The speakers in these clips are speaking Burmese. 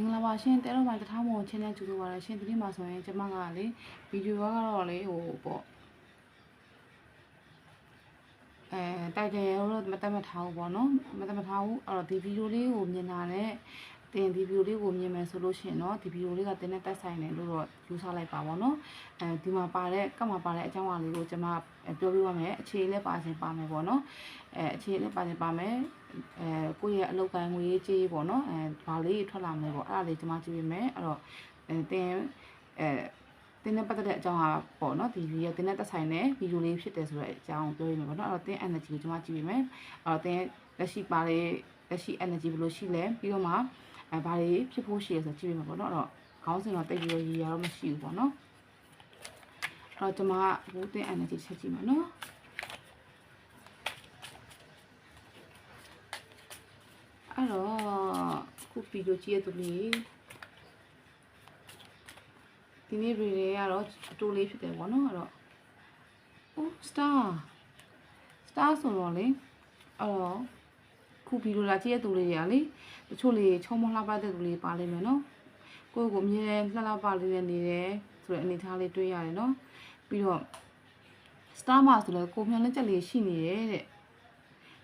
င်္ဂလာပါရှင်တဲတော်ပိုင်းတထောင်းမောင်ချင်းနဲ့ကြိုဆိုပါရရှင်ဒီနေ့မှာဆိုရင်ကျမကလေဗီဒီယိုကတော့လေဟိုပေါ့အဲတိုက်တယ်ရောတော့မတတ်မထားဘူးပေါ့နော်မတတ်မထားဘူးအဲ့တော့ဒီဗီဒီယိုလေးကိုမြင်တာနဲ့ တင်ဒီဗီဒီယိုလေးကိုမြင်မယ်ဆိုလို့ရှိရင်တော့ဒီဗီဒီယိုလေးကတင်းနဲ့တက်ဆိုင်တယ်လို့တော့ယူဆလိုက်ပါပေါ့နော်အဲဒီမှာပါတဲ့ကတ်မှာပါတဲ့အကြောင်းအရာလေးကိုကျမပြောပြပါမယ်အခြေလေးပါစင်ပါမယ်ပေါ့နော်အဲအခြေလေးပါစင်ပါမယ်အဲကိုယ့်ရဲ့အလုပ်ကိုင်ငွေရေးကြေးပေါ့နော်အဲဘာလေးထွက်လာမလဲပေါ့အဲ့ဒါလေးကျမကြည့်ပြမယ်အဲ့တော့အဲတင်အဲတင်းနဲ့ပတ်သက်တဲ့အကြောင်းအရာပေါ့နော်ဒီဗီဒီယိုတင်းနဲ့သက်ဆိုင်တဲ့ဗီဒီယိုလေးဖြစ်တယ်ဆိုတော့အကြောင်းပြောရမယ်ပေါ့နော်အဲ့တော့တင်း energy ကိုကျွန်မကြည့်ပြမယ်အဲ့တော့တင်းလက်ရှိပါတဲ့လက်ရှိ energy ဘယ်လိုရှိလဲပြီးတော့မှ အဲဘာတွေဖြစ်ဖို့ရှိရဆိုကြည့်ပြမယ်ပေါ့နော်အဲ့တော့ခေါင်းစဉ်တော့တိတ်ပြီးရည်ရတော့မရှိဘူးပေါ့နော်အဲ့တော့ကျွန်မဘူးတင်း energy ချက်ကြည့်မယ်နော်အဲ့တော့ခုဗီဒီယိုကြည့်ရတူလေးဒီနေ့ရီတွေကတော့အတူလေးဖြစ်တယ်ပေါ့နော်အဲ့တော့ oh star star ဆိုတော့လေအဲ့တော့ ခုဗီဒီယိုလာကြည့်ရတဲ့သူလေးတွေကလေတချို့လေးချုံမလှပတဲ့သူလေးပါလိမ့်မယ်နော်ကိုယ့်ကိုအမြဲလှလှပလေးနဲ့နေတယ်ဆိုတဲ့အနေအထားလေးတွေ့ရတယ်နော်ပြီးတော့ star မှာဆိုလဲကိုမျောလင့်ချက်လေးရှိနေတယ်တဲ့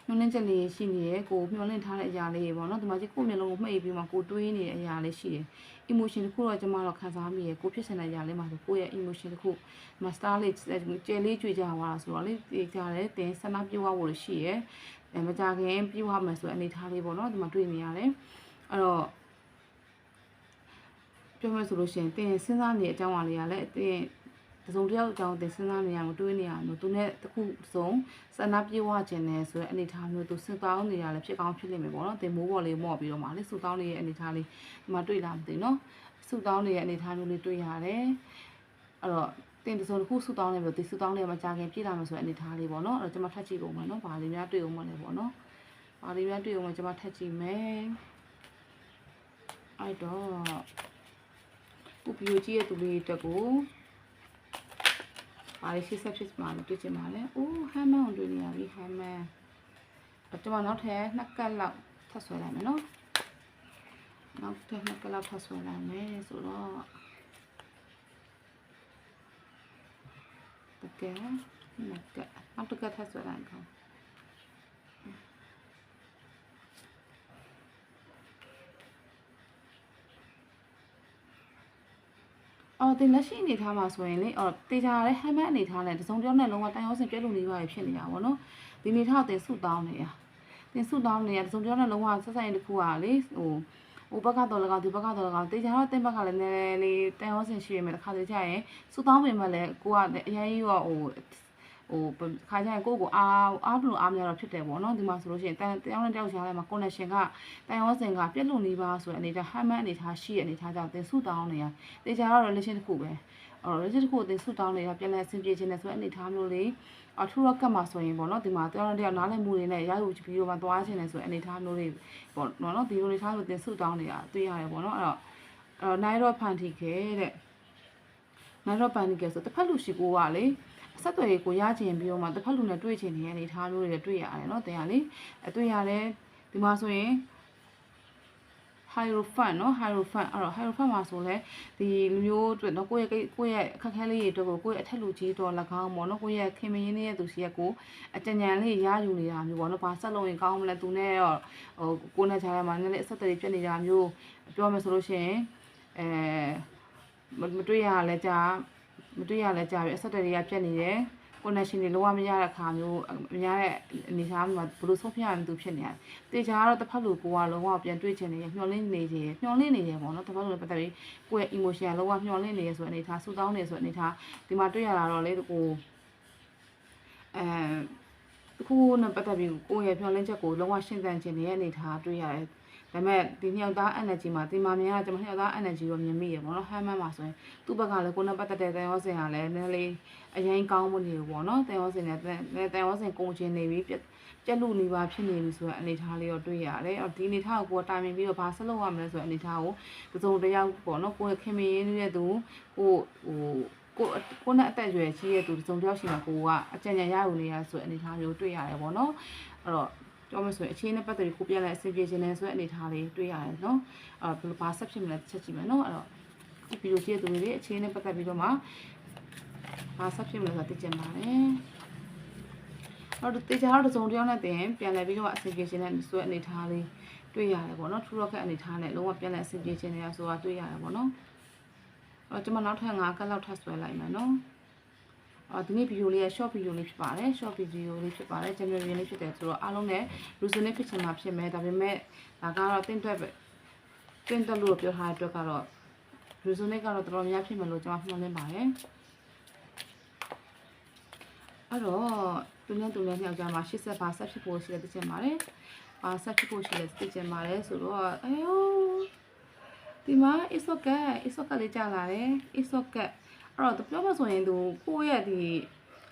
မျောလင့်ချက်လေးရှိနေတယ်ကိုမျောလင့်ထားတဲ့အရာလေးတွေပေါ့နော်ဒီမှာကြီးကိုမျက်လုံးကိုမှိတ်ပြီးမှကိုတွေးနေတဲ့အရာလေးရှိတယ် emotion တစ်ခုတော့ကျွန်မတော့ခံစားမိရကိုဖြစ်စင်တဲ့အရာလေးမှာဆိုကိုယ့်ရဲ့ emotion တစ်ခု master လေးကျဲလေးကြွေကြသွားတာဆိုတော့လေတေးကြတယ်တင်ဆန္ဒပြုတ်ဖို့လို့ရှိရယ် အဲမကြခင်ပြုတ်ရမယ်ဆိုတဲ့အနေထားလေးပေါ့နော်ဒီမှာတွေ့နေရတယ်အဲ့တော့ပြောမယ်ဆိုလို့ရှိရင်တင်စဉ်းစားနေတဲ့အကြောင်းအရာလေးကလည်းတင်တစုံတစ်ယောက်အကြောင်းတင်စဉ်းစားနေရမှာတွေးနေရမှာသူနဲ့တစ်ခုစုံဆန္ဒပြုတ်ဝခြင်းနဲ့ဆိုတဲ့အနေထားမျိုးသူစဉ်းစားနေရလဲဖြစ်ကောင်းဖြစ်နေမယ်ပေါ့နော်တင်မိုးပေါ်လေးမော့ပြီးတော့မှလေစူတောင်းနေတဲ့အနေထားလေးဒီမှာတွေ့လာမသိနော်စူတောင်းနေတဲ့အနေထားမျိုးလေးတွေ့ရတယ်အဲ့တော့ တင်တစုံတစ်ခုဆူတောင်းနေပြီဒီဆူတောင်းနေမှာကြာခင်ပြည့်လာမယ်ဆိုတဲ့အနေထားလေးပေါ့နော်အဲ့တော့ကျွန်မထပ်ကြည့်ပုံမယ်နော်ဘာလေးများတွေ့အောင်မလဲပေါ့နော်ဘာလေးများတွေ့အောင်မကျွန်မထပ်ကြည့်မယ်အဲ့တော့ပူပီယိုကြီးရဲ့သူလေးတက်ကိုဘာလေးရှိဆက်ဖြစ်မှာလဲတွေ့ချင်ပါလဲအိုးဟမ်မန်ကိုတွေ့နေရပြီဟမ်မန်အဲ့ကျွန်မနောက်ထပ်နှစ်ကတ်လောက်ထပ်ဆွဲလိုက်မယ်နော်နောက်ထပ်နှစ်ကတ်လောက်ထပ်ဆွဲလိုက်မယ်ဆိုတော့ တကယ်နကနောက်တစ်ကထပ်ဆွဲလိုက်ကောင်းအော်တင်လက်ရှိအနေထားမှာဆိုရင်လေအော်တေချာရဲဟမ်မတ်အနေထားနဲ့တစုံတစ်ယောက်နဲ့လုံးဝတန်ရောစင်ပြက်လို့နေပါဖြစ်နေတာဗောနော်ဒီအနေထားတင်ဆုတောင်းနေရတင်ဆုတောင်းနေရတစုံတစ်ယောက်နဲ့လုံးဝဆက်ဆိုင်တစ်ခုကလေဟို ဟိုဘက်ကတော့လကောင်ဒီဘက်ကတော့လကောင်တေချာတော့တင်ဘက်ကလည်းနည်းနည်းလေးတန်ရောစင်ရှိရမယ်တစ်ခါတည်းကျရင်ဆုတောင်းပင်မဲ့လည်းကိုကအရင်ကြီးရောဟိုဟိုခါကျရင်ကိုယ့်ကိုအားအားလို့အားမရတော့ဖြစ်တယ်ပေါ့နော်ဒီမှာဆိုလို့ရှိရင်တန်တယောက်နဲ့တယောက်ရှားထဲမှာ connection ကတန်ရောစင်ကပြက်လို့နေပါဆိုတဲ့အနေထားဟမ်မန်အနေထားရှိတဲ့အနေထားကြောင့်တင်ဆုတောင်းနေရတေချာတော့ relation တစ်ခုပဲအော် relation တစ်ခုတင်ဆုတောင်းနေတာပြန်လဲအဆင်ပြေခြင်းနဲ့ဆိုတဲ့အနေထားမျိုးလေး အထူးရောကတ်မှာဆိုရင်ပေါ့နော်ဒီမှာတရားတော်တရားနားလည်မှုတွေနဲ့ရယူပြီးတော့မှသွားခြင်းလဲဆိုရင်အနေထားမျိုးတွေပေါ့နော်ဒီလိုအနေထားမျိုးတင်စုတောင်းနေတာတွေ့ရတယ်ပေါ့နော်အဲ့တော့အဲ့တော့နိုင်ရောဖန်တီခဲတဲ့နိုင်ရောဖန်တီခဲဆိုတစ်ဖက်လူရှိကိုကလေအဆက်အသွယ်ကိုရချင်ပြီးတော့မှတစ်ဖက်လူနဲ့တွေ့ချင်နေတဲ့အနေထားမျိုးတွေလည်းတွေ့ရတယ်နော်တင်ရလေအတွေ့ရတယ်ဒီမှာဆိုရင် hierophant เนาะ hierophant အဲ့တော့ hierophant မှာဆိုလဲဒီလူမျိုးအတွက်เนาะကိုယ့်ရဲ့ကိုယ့်ရဲ့အခက်ခဲလေးတွေအတွက်ကိုကိုယ့်ရဲ့အထက်လူကြီးတော်၎င်းပေါ့เนาะကိုယ့်ရဲ့ခင်မင်းရင်းရဲ့သူစီရဲ့ကိုအကြံဉာဏ်လေးရယူနေတာမျိုးပေါ့เนาะဘာဆက်လုပ်ရင်ကောင်းမလဲသူနဲ့တော့ဟိုကိုယ်နဲ့ခြားရမှာနည်းနည်းအဆက်အသွယ်ပြတ်နေတာမျိုးပြောမယ်ဆိုလို့ရှိရင်အဲမတွေ့ရလဲကြာမတွေ့ရလဲကြာပြီအဆက်အသွယ်တွေကပြတ်နေတယ် connection တွေလုံးဝမရတဲ့အခါမျိုးမရတဲ့အနေအထားမျိုးမှာဘယ်လိုဆုံးဖြတ်ရမလဲသူဖြစ်နေရတယ်။တေချာကတော့တစ်ဖက်လူကိုကလုံးဝပြန်တွေ့ချင်နေရမျောလင့်နေချင်မျောလင့်နေရပေါ့နော်တစ်ဖက်လူနဲ့ပတ်သက်ပြီးကိုယ့်ရဲ့ emotion လုံးဝမျောလင့်နေရဆိုတဲ့အနေအထားဆူတောင်းနေဆိုတဲ့အနေအထားဒီမှာတွေ့ရတာတော့လေကိုအဲတခုနဲ့ပတ်သက်ပြီးကိုယ့်ရဲ့မျောလင့်ချက်ကိုလုံးဝရှင်းသန်ခြင်းနေတဲ့အနေအထားတွေ့ရတယ် ဒါပေမဲ့ဒီနှစ်ယောက်သား energy မှာဒီမှာမြင်ရကျွန်မနှစ်ယောက်သား energy ကိုမြင်မိရပေါ့နော်ဟမ်မန်မှာဆိုရင်သူ့ဘက်ကလည်းကိုယ်နဲ့ပတ်သက်တဲ့တန်ရောစင်ကလည်းနည်းနည်းလေးအရင်ကောင်းမနေဘူးပေါ့နော်တန်ရောစင်နဲ့တန်ရောစင်ကုန်ချင်းနေပြီးပြက်ပြက်လူနေပါဖြစ်နေပြီဆိုတဲ့အနေအထားလေးတော့တွေ့ရတယ်အော်ဒီအနေအထားကိုကိုယ်တိုင်မြင်ပြီးတော့ဘာဆက်လုပ်ရမလဲဆိုတဲ့အနေအထားကိုတစုံတစ်ယောက်ပေါ့နော်ကိုယ်ခင်မင်းရင်းရဲ့သူကိုဟိုကိုကိုနဲ့အသက်အရွယ်ကြီးရဲ့သူတစုံတစ်ယောက်ရှိမှကိုကအကြံဉာဏ်ရယူနေရဆိုတဲ့အနေအထားမျိုးတွေ့ရတယ်ပေါ့နော်အဲ့တော့ ကြောမဆိုရင်အခြေအနေပတ်သက်ပြီးကိုပြန်လဲအဆင်ပြေခြင်းနဲ့ဆိုတဲ့အနေထားလေးတွေ့ရတယ်နော်အဲ့တော့ဘယ်လိုဘာဆက်ဖြစ်မလဲတစ်ချက်ကြည့်မယ်နော်အဲ့တော့ဒီဗီဒီယိုကြည့်တဲ့သူတွေအခြေအနေပတ်သက်ပြီးတော့မှဘာဆက်ဖြစ်မလဲဆိုတာသိချင်ပါတယ်အဲ့တော့တေချာတော့သုံးတယောက်နဲ့တင်ပြန်လဲပြီးတော့အဆင်ပြေခြင်းနဲ့ဆိုတဲ့အနေထားလေးတွေ့ရတယ်ပေါ့နော်ထူတော့ခက်အနေထားနဲ့လုံးဝပြန်လဲအဆင်ပြေခြင်းနဲ့ဆိုတာတွေ့ရတယ်ပေါ့နော်အဲ့တော့ကျွန်မနောက်ထပ်5ကက်လောက်ထပ်ဆွဲလိုက်မယ်နော် အော်ဒီနေ့ဗီဒီယိုလေးက short video လေးဖြစ်ပါတယ် short video လေးဖြစ်ပါတယ် general လေးဖြစ်တယ်ဆိုတော့အားလုံးနဲ့ resonate ဖြစ်ချင်မှာဖြစ်မယ်ဒါပေမဲ့ဒါကတော့တင့်တွက်ပဲတင့်တက်လို့ပြောထားတဲ့အတွက်ကတော့ resonate ကတော့တော်တော်များဖြစ်မယ်လို့ကျွန်မမျှော်လင့်ပါတယ်အဲ့တော့သူနဲ့သူနဲ့နှစ်ယောက်ကြားမှာ80ပါဆက်ဖြစ်ဖို့ရှိတယ်သိချင်ပါတယ်ပါဆက်ဖြစ်ဖို့ရှိတယ်သိချင်ပါတယ်ဆိုတော့အဲယောဒီမှာ is okay is okay လေးကြာလာတယ် is okay အဲ့တော့ပြောမှဆိုရင်သူကိုယ့်ရဲ့ဒီ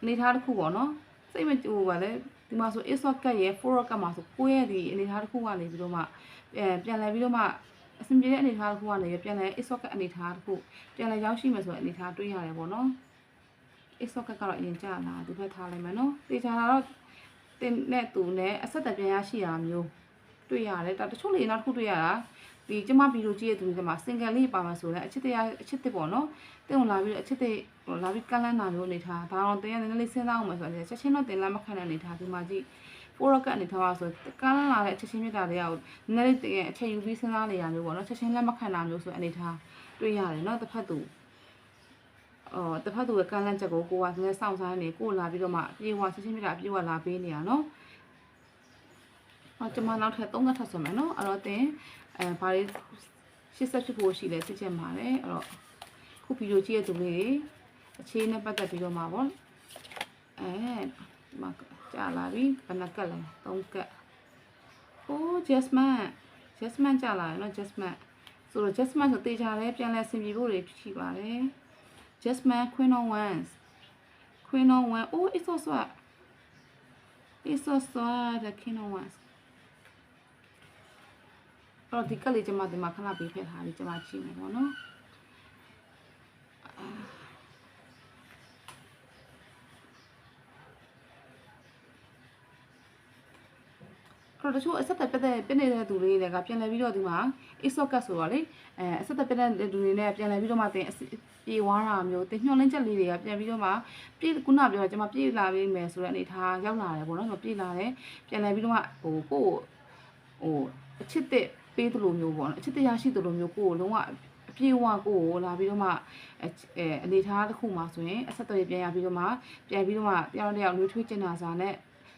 အနေထားတစ်ခုပေါ့နော်စိတ်မဟိုပါလေဒီမှာဆို is okay ရဲ့ for rock မှာဆိုကိုယ့်ရဲ့ဒီအနေထားတစ်ခုကနေပြီးတော့မှအဲပြန်လဲပြီးတော့မှအဆင်ပြေတဲ့အနေထားတစ်ခုကနေပြန်လဲ is okay အနေထားတစ်ခုပြန်လဲရောက်ရှိမယ်ဆိုတဲ့အနေထားတွေးရတယ်ပေါ့နော် is okay ကတော့အရင်ကြာလာဒီဘက်ထားလိုက်မယ်နော်တေချာတော့တင်းနဲ့သူနဲ့အဆက်အသွယ်ပြန်ရရှိတာမျိုးတွေ့ရတယ်ဒါတချို့လေနောက်တစ်ခုတွေ့ရတာ ဒီကျမဗီဒီယိုကြည့်ရတဲ့သူတွေမှာ single လေးပါမှာဆိုလဲအချစ်တရားအချစ်တစ်ပေါ့နော်တင်းဝင်လာပြီးအချစ်တစ်လာပြီးကန့်လန့်တာမျိုးအနေထားဒါတော့တင်းရနည်းနည်းလေးစဉ်းစားအောင်မယ်ဆိုတော့ချက်ချင်းတော့တင်လာမခံတဲ့အနေထားဒီမှာကြည့် for rock အနေထားပါဆိုကန့်လန့်လာတဲ့အချက်ချင်းမြတ်တာတွေကနည်းနည်းလေးတင်အချက်ယူပြီးစဉ်းစားနေရမျိုးပေါ့နော်ချက်ချင်းလက်မခံတာမျိုးဆိုအနေထားတွေ့ရတယ်နော်တစ်ဖက်သူအော်တစ်ဖက်သူကကန့်လန့်ချက်ကိုကိုကနည်းနည်းစောင့်စားနေကိုလာပြီးတော့မှပြေဝချက်ချင်းမြတ်တာပြေဝလာပေးနေရနော်ဟောကျွန်မနောက်ထပ်3ခါထပ်ဆွမယ်နော်အဲ့တော့တင် အဲဘာလေး80ဖြစ်ဖို့ရှိလဲသိချင်ပါတယ်အဲ့တော့ခုဗီဒီယိုကြည့်ရတဲ့သူလေးအခြေနဲ့ပတ်သက်ပြီးတော့မှာပေါ့အဲဒီမှာကြာလာပြီဘယ်နှကက်လဲ3ကက်အိုး Jasmine Jasmine ကြာလာရနော် Jasmine ဆိုတော့ Jasmine ဆိုတေချာလဲပြန်လဲဆင်ပြေဖို့တွေရှိပါတယ် Jasmine Queen of Wands Queen of Wands အိုး it's so swag it's so swag the King of Wands အဲ့ တော့ဒီကက်လေးကျွန်မဒီမှာခဏပေးဖက်ထားပြီးကျွန်မကြည့်မယ်ပေါ့နော်အဲ့တော့တချို့အဆက်သက်ပြတဲ့ပြနေတဲ့သူလေးတွေကပြန်လဲပြီးတော့ဒီမှာ isocat ဆိုတော့လေအဲအဆက်သက်ပြတဲ့သူတွေနဲ့ပြန်လဲပြီးတော့မှတင်ပြေဝါတာမျိုးတင်ညှော်လင်းချက်လေးတွေကပြန်ပြီးတော့မှပြေခုနပြောကျွန်မပြေလာပြီးမယ်ဆိုတဲ့အနေထားရောက်လာတယ်ပေါ့နော်ပြေလာတယ်ပြန်လဲပြီးတော့မှဟိုကိုဟိုအချစ်တဲ့ ပေးသလိုမျိုးပေါ့နော်အချစ်တရားရှိသလိုမျိုးကိုယ်လုံးဝအပြေဝကိုကိုလာပြီးတော့မှအဲအနေထားတစ်ခုမှာဆိုရင်အဆက်အသွယ်ပြန်ရပြီးတော့မှပြန်ပြီးတော့မှတယောက်တစ်ယောက်လွေးထွေးကျင်တာစားနဲ့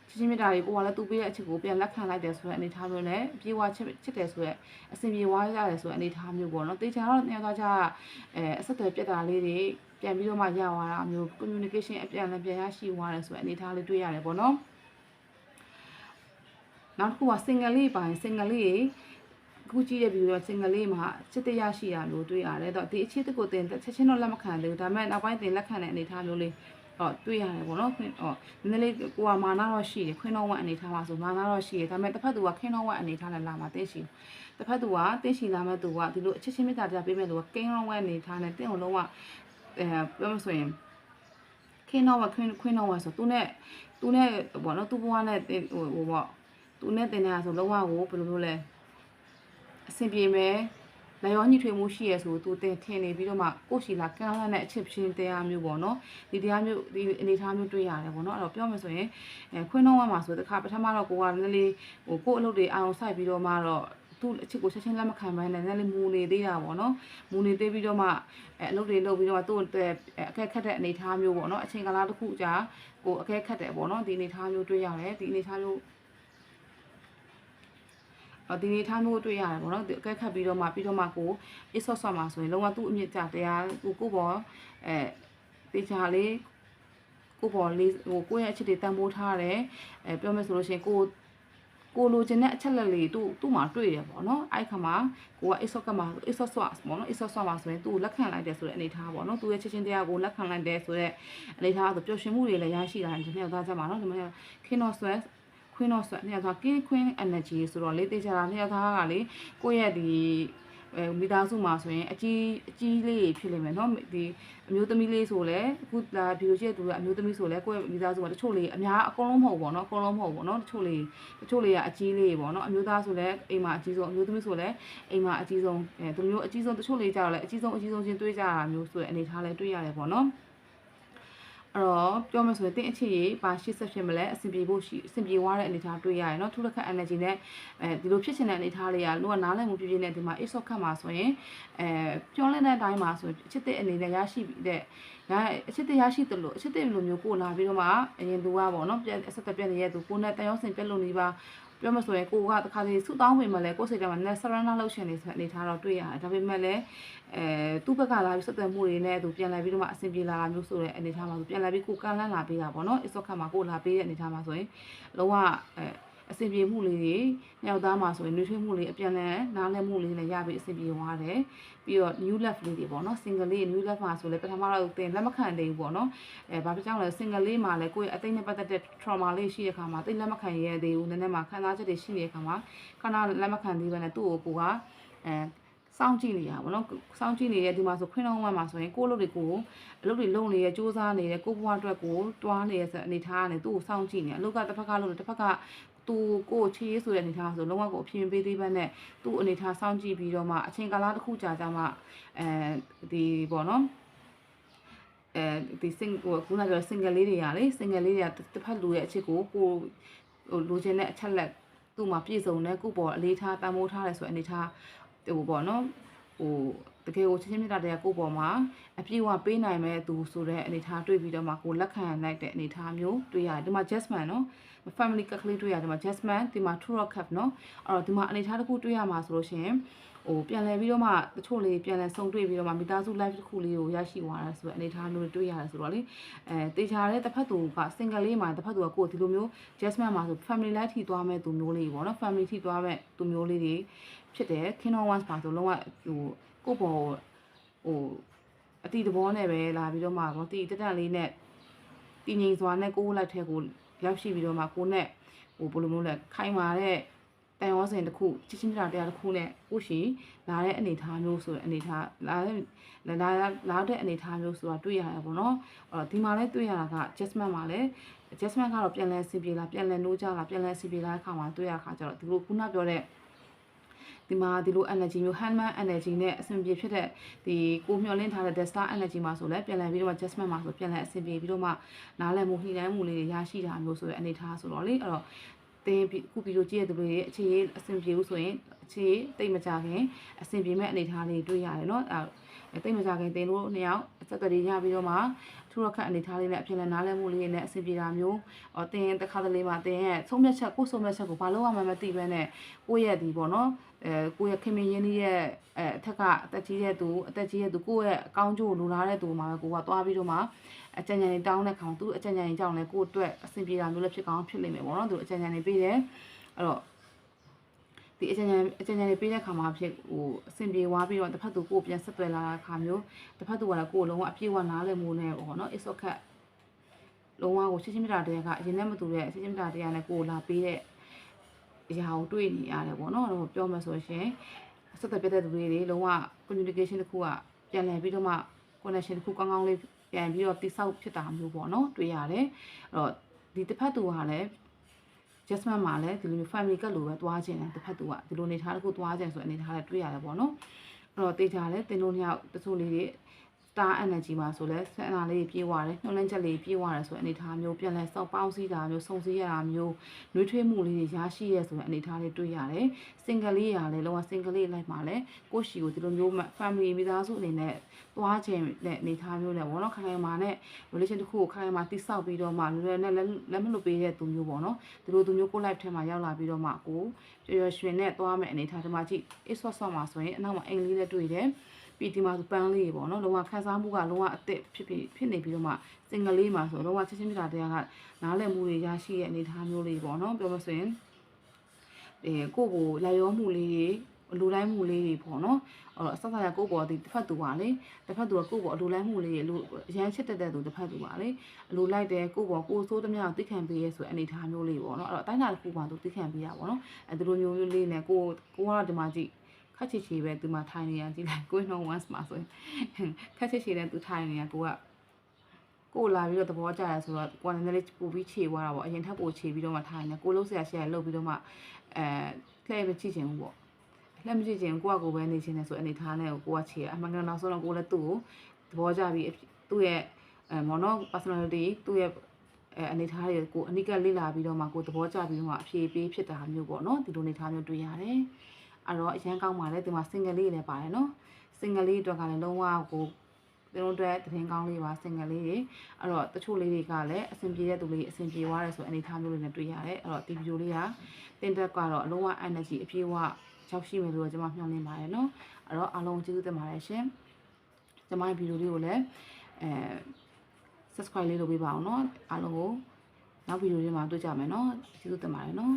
ချင်းချင်းမြတ်တာတွေကိုကလည်းသူ့ပေးတဲ့အချက်ကိုပြန်လက်ခံလိုက်တယ်ဆိုတဲ့အနေထားမျိုးနဲ့ပြေဝချစ်ချစ်တယ်ဆိုရက်အစဉ်ပြေဝရတယ်ဆိုတဲ့အနေထားမျိုးပေါ့နော်တေချာတော့နှစ်ယောက်သားကအဲအဆက်အသွယ်ပြတ်တာလေးတွေပြန်ပြီးတော့မှရသွားတာမျိုး communication အပြန်လည်းပြန်ရရှိသွားတယ်ဆိုတဲ့အနေထားလေးတွေ့ရတယ်ပေါ့နော်နောက်တစ်ခုက single လေးပိုင်း single လေး ခုကြည့်တဲ့ဗီဒီယိုစင်ကလေးမှာစစ်တရားရှိတာလို့တွေ့ရတယ်တော့ဒီအချစ်တကိုတင်ချက်ချင်းတော့လက်မခံသေးဘူးဒါပေမဲ့နောက်ပိုင်းတင်လက်ခံတဲ့အနေအထားမျိုးလေးဟောတွေ့ရတယ်ပေါ့နော်ခွင်းဟောနည်းနည်းလေးကိုကမာနာတော့ရှိတယ်ခွင်းတော့ဝတ်အနေထားမှာဆိုမာနာတော့ရှိတယ်ဒါပေမဲ့တစ်ဖက်သူကခင်းတော့ဝတ်အနေထားနဲ့လာမှာတင်းရှိတစ်ဖက်သူကတင်းရှိလာမဲ့သူကဒီလိုအချစ်ချင်းမေတ္တာတရားပေးမဲ့သူကကင်းတော့ဝတ်အနေထားနဲ့တင်းအောင်လုံးဝအဲပြောမဆိုရင်ခင်းတော့ဝတ်ခွင်းခွင်းတော့ဝတ်ဆိုသူနဲ့သူနဲ့ပေါ့နော်သူ့ဘဝနဲ့ဟိုဟိုပေါ့သူနဲ့တင်နေတာဆိုလုံးဝကိုဘယ်လိုလုပ်လဲ အဆင်ပြေမယ်လျောညီထွေမှုရှိရဆိုသူတင်ထင်နေပြီးတော့မှကိုရှိလာကန်းလန့်တဲ့အချစ်ချင်းတရားမျိုးပေါ့နော်ဒီတရားမျိုးဒီအနေထားမျိုးတွေ့ရတယ်ပေါ့နော်အဲ့တော့ပြောမယ်ဆိုရင်အဲခွင်းတော့မှာဆိုတခါပထမတော့ကိုကနည်းနည်းဟိုကို့အလုပ်တွေအောင်ဆိုင်ပြီးတော့မှတော့သူ့အချစ်ကိုချက်ချင်းလက်မခံဘဲနဲ့နည်းနည်းမူနေသေးတာပေါ့နော်မူနေသေးပြီးတော့မှအဲအလုပ်တွေလုပ်ပြီးတော့မှသူ့အတွက်အခက်ခက်တဲ့အနေထားမျိုးပေါ့နော်အချိန်ကာလတစ်ခုကြာကိုအခက်ခက်တယ်ပေါ့နော်ဒီအနေထားမျိုးတွေ့ရတယ်ဒီအနေထားမျိုး ဒီနေထားမျိုးတွေ့ရတယ်ပေါ့နော်အကဲခတ်ပြီးတော့မှပြီးတော့မှကိုအစ်ဆော့ဆော့မှာဆိုရင်လုံးဝသူ့အမြင့်ကြတရားကိုကိုပေါ်အဲတေချာလေးကိုပေါ်လေးဟိုကိုယ့်ရဲ့အချက်တွေတန်ဖိုးထားတယ်အဲပြောမယ်ဆိုလို့ရှိရင်ကိုကိုလိုချင်တဲ့အချက်လက်လေးသူ့သူ့မှာတွေ့တယ်ပေါ့နော်အဲ့ခါမှာကိုကအစ်ဆော့ကမှာအစ်ဆော့ဆော့ပေါ့နော်အစ်ဆော့ဆော့မှာဆိုရင်သူ့လက်ခံလိုက်တယ်ဆိုတဲ့အနေထားပေါ့နော်သူ့ရဲ့ချက်ချင်းတရားကိုလက်ခံလိုက်တယ်ဆိုတဲ့အနေထားဆိုပျော်ရွှင်မှုတွေလည်းရရှိတာဒီနေ့တော့သားကြမှာနော်ဒီမှာ ခင်းတော့ဆွဲ queen of swords နှစ်ယောက်သား king queen energy ဆိုတော့လေတေချာတာနှစ်ယောက်သားကလေကိုယ့်ရဲ့ဒီ အဲမိသားစုမှာဆိုရင်အကြီးအကြီးလေးဖြစ်လိမ့်မယ်เนาะဒီအမျိုးသမီးလေးဆိုလဲအခုလာဗီဒီယိုကြည့်တဲ့သူကအမျိုးသမီးဆိုလဲကိုယ့်ရဲ့မိသားစုမှာတချို့လေးအများအကုန်လုံးမဟုတ်ဘူးပေါ့เนาะအကုန်လုံးမဟုတ်ဘူးเนาะတချို့လေးတချို့လေးကအကြီးလေးပေါ့เนาะအမျိုးသားဆိုလဲအိမ်မှာအကြီးဆုံးအမျိုးသမီးဆိုလဲအိမ်မှာအကြီးဆုံးအဲသူမျိုးအကြီးဆုံးတချို့လေးကြတော့လဲအကြီးဆုံးအကြီးဆုံးချင်းတွေးကြတာမျိုးဆိုတဲ့အနေထားလဲတွေးရတယ်ပေါ့เนาะ အဲ့တော့ပြောမယ်ဆိုရင်တင်းအခြေရေးပါရှစ်ဆက်ဖြစ်မလဲအဆင်ပြေဖို့ရှိအဆင်ပြေသွားတဲ့အနေအထားတွေ့ရတယ်เนาะထုလက်ခတ် energy နဲ့အဲဒီလိုဖြစ်ချင်တဲ့အနေအထားလေးကလူကနားလည်မှုပြည့်ပြည့်နဲ့ဒီမှာ is of ခတ်မှာဆိုရင်အဲပြောလဲတဲ့အတိုင်းမှာဆိုရင်အချစ်တဲ့အနေနဲ့ရရှိပြီးတဲ့ညာအချစ်တဲ့ရရှိတယ်လို့အချစ်တဲ့လိုမျိုးကိုလာပြီးတော့မှအရင်သူကပေါ့เนาะပြက်အဆက်တက်ပြက်နေတဲ့သူကိုနဲ့တန်ရောစင်ပြက်လို့နေပါ ပြောမဆိုရင်ကိုကတခါတည်းဆူတောင်းပေမဲ့လည်းကိုယ်စိတ်ထဲမှာ net surrender လုပ်ရှင်နေဆိုတဲ့အနေထားတော့တွေ့ရတယ်ဒါပေမဲ့လည်းအဲသူ့ဘက်ကလာပြီးဆက်သွယ်မှုတွေနဲ့သူပြန်လာပြီးတော့မှအဆင်ပြေလာတာမျိုးဆိုတဲ့အနေထားမှာသူပြန်လာပြီးကိုကန့်လန့်လာပေးတာပေါ့နော်အစောခတ်မှာကိုလာပေးတဲ့အနေထားမှာဆိုရင်လုံးဝအဲ အဆင်ပြေမှုလေးတွေညောက်သားမှာဆိုရင်နှွေးထွေးမှုလေးအပြန်လည်နားလည်မှုလေးလည်းရပြီးအဆင်ပြေသွားတယ်ပြီးတော့ new left လေးတွေပေါ့နော် single လေး new left မှာဆိုလည်းပထမတော့တင်လက်မခံသေးဘူးပေါ့နော်အဲဘာဖြစ်ကြောင့်လဲ single လေးမှာလည်းကိုယ့်ရဲ့အသိနဲ့ပတ်သက်တဲ့ trauma လေးရှိတဲ့ခါမှာသိလက်မခံရသေးဘူးနည်းနည်းမှခံစားချက်တွေရှိနေတဲ့ခါမှာခဏလက်မခံသေးဘဲနဲ့သူ့ကိုကိုကအဲစောင့်ကြည့်နေရပါဘောနော်စောင့်ကြည့်နေတဲ့ဒီမှာဆိုခွင်းအောင်မှမှာဆိုရင်ကိုယ့်လုပ်တွေကိုအလုပ်တွေလုပ်နေရစူးစမ်းနေရကိုယ့်ဘဝအတွက်ကိုတွားနေရဆိုအနေထားကနေသူ့ကိုစောင့်ကြည့်နေအလုပ်ကတစ်ဖက်ကလုပ်တယ်တစ်ဖက်က သူကိုချေးဆိုတဲ့အနေထားဆိုလုံးဝကိုအဖြစ်ပေးသေးပဲနဲ့သူ့အနေထားစောင့်ကြည့်ပြီးတော့မှအချိန်ကာလတစ်ခုကြာကြာမှအဲဒီပေါ့နော်အဲဒီစင်ကိုခုနကပြော single လေးတွေကလေ single လေးတွေကတစ်ဖက်လူရဲ့အချစ်ကိုကိုဟိုလိုချင်တဲ့အချက်လက်သူ့မှာပြည့်စုံတဲ့ကိုပေါ်အလေးထားတန်ဖိုးထားတယ်ဆိုတဲ့အနေထားဟိုပေါ့နော်ဟိုတကယ်ကိုချင်းချင်းမြတ်တာတဲ့ကိုပေါ်မှာအပြည့်အဝပေးနိုင်မဲ့သူဆိုတဲ့အနေထားတွေ့ပြီးတော့မှကိုလက်ခံနိုင်တဲ့အနေထားမျိုးတွေ့ရတယ်ဒီမှာ Jasmine နော် family ကကလေးတွေ့ရတယ်ဒီမှာ Jasmine ဒီမှာ True Rock Cup နော်အဲ့တော့ဒီမှာအနေထားတစ်ခုတွေ့ရမှာဆိုလို့ရှိရင်ဟိုပြန်လဲပြီးတော့မှတချို့လေးပြန်လဲဆုံတွေ့ပြီးတော့မှမိသားစု life တစ်ခုလေးကိုရရှိသွားတာဆိုတဲ့အနေထားမျိုးတွေ့ရတယ်ဆိုတော့လေအဲတေချာတဲ့တစ်ဖက်သူက single လေးမှာတစ်ဖက်သူကကိုယ်ဒီလိုမျိုး Jasmine မှာဆို family life ထိသွားမဲ့သူမျိုးလေးပေါ့နော် family ထိသွားမဲ့သူမျိုးလေးတွေဖြစ်တယ် Kingdom Ones ပါဆိုလုံးဝဟိုကိုယ့်ဘောဟိုအတီတဘောနဲ့ပဲလာပြီးတော့မှပေါ့တီတက်တက်လေးနဲ့တည်ငြိမ်စွာနဲ့ကိုယ်လိုက်ထဲကို ရောက်ရှိပြီးတော့မှကိုနဲ့ဟိုဘယ်လိုမျိုးလဲခိုင်မာတဲ့တန်ရောစင်တစ်ခုချစ်ချင်းတရားတရားတစ်ခုနဲ့ကိုရှိလာတဲ့အနေထားမျိုးဆိုတဲ့အနေထားလာတဲ့လာလာတဲ့အနေထားမျိုးဆိုတာတွေ့ရတာပေါ့နော်အဲ့တော့ဒီမှာလည်းတွေ့ရတာက adjustment မှာလည်း adjustment ကတော့ပြန်လဲစီပြေလာပြန်လဲနိုးကြလာပြန်လဲစီပြေလာတဲ့အခါမှာတွေ့ရခါကျတော့ဒီလိုခုနပြောတဲ့ ဒီမှာဒီလို energy မျိုး handman energy နဲ့အဆင်ပြေဖြစ်တဲ့ဒီကိုမျှော်လင့်ထားတဲ့ Desta energy မှာဆိုလဲပြန်လည်ပြီးတော့ adjustment မှာဆိုပြန်လည်အဆင်ပြေပြီးတော့မှနားလည်မှုညှိနှိုင်းမှုလေးတွေရရှိတာမျိုးဆိုတဲ့အနေထားဆိုတော့လေအဲ့တော့တင်းခုပြီးတော့ကြည့်ရတဲ့လူတွေအခြေရေးအဆင်ပြေဘူးဆိုရင်အခြေရေးတိတ်မကြခင်အဆင်ပြေမဲ့အနေထားလေးတွေ့ရတယ်เนาะအဲ့တိတ်မကြခင်တင်းတို့နှစ်ယောက်အသက်တည်းရပြီးတော့မှထူရခတ်အနေထားလေးနဲ့အဖြစ်လဲနားလဲမှုလေးနဲ့အဆင်ပြေတာမျိုးဟောတင်းတစ်ခါတလေမှာတင်းရဲ့ဆုံးဖြတ်ချက်ကိုဆုံးဖြတ်ချက်ကိုဘာလို့မှမသိဘဲနဲ့ကိုယ့်ရဲ့ဒီပေါ့နော် အဲကိုယ့်ရဲ့ခင်မင်းရင်းကြီးရဲ့အဲအထက်ကအသက်ကြီးတဲ့သူအသက်ကြီးတဲ့သူကိုယ့်ရဲ့အကောင်းကျိုးကိုလိုလားတဲ့သူမှာပဲကိုကသွားပြီးတော့မှအကြံဉာဏ်တွေတောင်းတဲ့ခေါင်သူအကြံဉာဏ်တွေကြောင့်လဲကိုယ့်အတွက်အဆင်ပြေတာမျိုးလည်းဖြစ်ကောင်းဖြစ်လိမ့်မယ်ပေါ့နော်သူအကြံဉာဏ်တွေပေးတယ်အဲ့တော့ဒီအကြံဉာဏ်အကြံဉာဏ်တွေပေးတဲ့ခါမှာဖြစ်ဟိုအဆင်ပြေသွားပြီးတော့တစ်ဖက်သူကိုပြန်ဆက်သွယ်လာတဲ့ခါမျိုးတစ်ဖက်သူကလည်းကိုယ်လုံးဝအပြည့်ဝနားလည်မှုနဲ့ပေါ့နော် is okay လုံးဝကိုချစ်ချင်းမြတ်တာတရားကအရင်နဲ့မတူတဲ့ချစ်ချင်းမြတ်တာတရားနဲ့ကိုယ်လာပေးတဲ့ အရာကိုတွေ့နေရတယ်ပေါ့နော်တော့ပြောမှဆိုရှင်ဆက်သက်ပြတဲ့သူတွေတွေလုံးဝ communication တစ်ခုကပြန်လည်ပြီးတော့မှ connection တစ်ခုကောင်းကောင်းလေးပြန်ပြီးတော့တိဆောက်ဖြစ်တာမျိုးပေါ့နော်တွေ့ရတယ်အဲ့တော့ဒီတစ်ဖက်သူကလည်း Jasmine မှာလည်းဒီလိုမျိုး family ကလိုပဲသွားခြင်းတယ်တစ်ဖက်သူကဒီလိုအနေထားတစ်ခုသွားခြင်းဆိုအနေထားလည်းတွေ့ရတယ်ပေါ့နော်အဲ့တော့တေချာလည်းတင်တို့နှစ်ယောက်တချို့လေးတွေ star energy မှာဆိုလဲဆန္ဒလေးပြေးသွားတယ်နှုတ်လန်းချက်လေးပြေးသွားတယ်ဆိုတဲ့အနေအထားမျိုးပြန်လဲစောက်ပေါင်းစည်းတာမျိုးစုံစည်းရတာမျိုးနှွေးထွေးမှုလေးတွေရရှိရဲဆိုတဲ့အနေအထားလေးတွေ့ရတယ် single လေးရာလဲလုံးဝ single လေးလိုက်မှာလဲကိုယ့်ရှီကိုဒီလိုမျိုး family မိသားစုအနေနဲ့သွားခြင်းနဲ့အနေအထားမျိုးနဲ့ပေါ့နော်ခိုင်ခိုင်မာနဲ့ relation တစ်ခုကိုခိုင်ခိုင်မာတိဆောက်ပြီးတော့မှလွယ်နဲ့လက်မလွတ်ပေးတဲ့သူမျိုးပေါ့နော်ဒီလိုသူမျိုးကို life ထဲမှာရောက်လာပြီးတော့မှကိုပျော်ပျော်ရွှင်နဲ့သွားမယ်အနေအထားဒီမှာကြည့် is what ဆော့မှာဆိုရင်အနောက်မှာအိမ်လေးလည်းတွေ့တယ် ပြီးဒီမှာဆိုပန်းလေးပေါ့နော်လုံးဝခန်းစားမှုကလုံးဝအစ်စ်ဖြစ်ဖြစ်ဖြစ်နေပြီးတော့မှစင်ကလေးမှာဆိုလုံးဝချက်ချင်းမြတာတရားကနားလည်မှုတွေရရှိရဲ့အနေအထားမျိုးလေးပေါ့နော်ပြောမဆိုရင်အဲကိုကိုလိုက်ရောမှုလေးတွေအလိုလိုက်မှုလေးတွေပေါ့နော်အဲ့တော့အဆက်ဆက်ရကိုပေါ်ဒီတစ်ဖက်သူပါလေတစ်ဖက်သူကကိုပေါ်အလိုလိုက်မှုလေးတွေအလိုရမ်းချစ်တတ်တဲ့သူတစ်ဖက်သူပါလေအလိုလိုက်တယ်ကိုပေါ်ကိုဆိုးသမျှကိုသိခံပေးရဲဆိုတဲ့အနေအထားမျိုးလေးပေါ့နော်အဲ့တော့အတိုင်းအတာတစ်ခုပါသူသိခံပေးရပါပေါ့နော်အဲ့ဒီလိုမျိုးလေးနဲ့ကိုကိုကတော့ဒီမှာကြည့် ခက်ချီချီပဲသူမှထိုင်နေရကြည့်လိုက်ကိုယ်နှုံ once မှာဆိုရင်ခက်ချီချီနဲ့သူထိုင်နေရကိုကကိုလာပြီးတော့သဘောကျတယ်ဆိုတော့ကိုကလည်းလေးပို့ပြီးခြေသွားတာပေါ့အရင်ထပ်ပို့ခြေပြီးတော့မှထိုင်နေကိုလုံးဆရာရှယ်လှုပ်ပြီးတော့မှအဲလှည့်မကြည့်ချင်ဘူးပေါ့လှည့်မကြည့်ချင်ကိုကကိုပဲနေချင်တယ်ဆိုအနေထားနဲ့ကိုကခြေအမှန်ကန်နောက်ဆုံးတော့ကိုလည်းသူ့ကိုသဘောကျပြီးသူ့ရဲ့အဲမော်နော် personality သူ့ရဲ့အဲအနေထားတွေကိုအနိကလေ့လာပြီးတော့မှကိုသဘောကျပြီးတော့မှအဖြေပေးဖြစ်တာမျိုးပေါ့နော်ဒီလိုအနေထားမျိုးတွေ့ရတယ် အဲ့တော့အရန်ကောင်းပါလေဒီမှာ single လေးလည်းပါတယ်နော် single လေးအတွက်ကလည်းလုံးဝကိုကျွန်တော်တို့သတင်းကောင်းလေးပါ single လေးတွေအဲ့တော့တချို့လေးတွေကလည်းအဆင်ပြေတဲ့သူလေးအဆင်ပြေသွားတယ်ဆိုအနေထားမျိုးလေးနဲ့တွေ့ရတယ်အဲ့တော့ဒီဗီဒီယိုလေးကတင်တက်ကတော့အလုံးဝ energy အပြည့်အဝရောက်ရှိမယ်လို့ကျွန်မမျှော်လင့်ပါတယ်နော်အဲ့တော့အားလုံးကျေးဇူးတင်ပါတယ်ရှင်ကျွန်မဗီဒီယိုလေးကိုလည်းအဲ subscribe လေးလုပ်ပေးပါအောင်နော်အားလုံးကိုနောက်ဗီဒီယိုလေးမှာတွေ့ကြမယ်နော်ကျေးဇူးတင်ပါတယ်နော်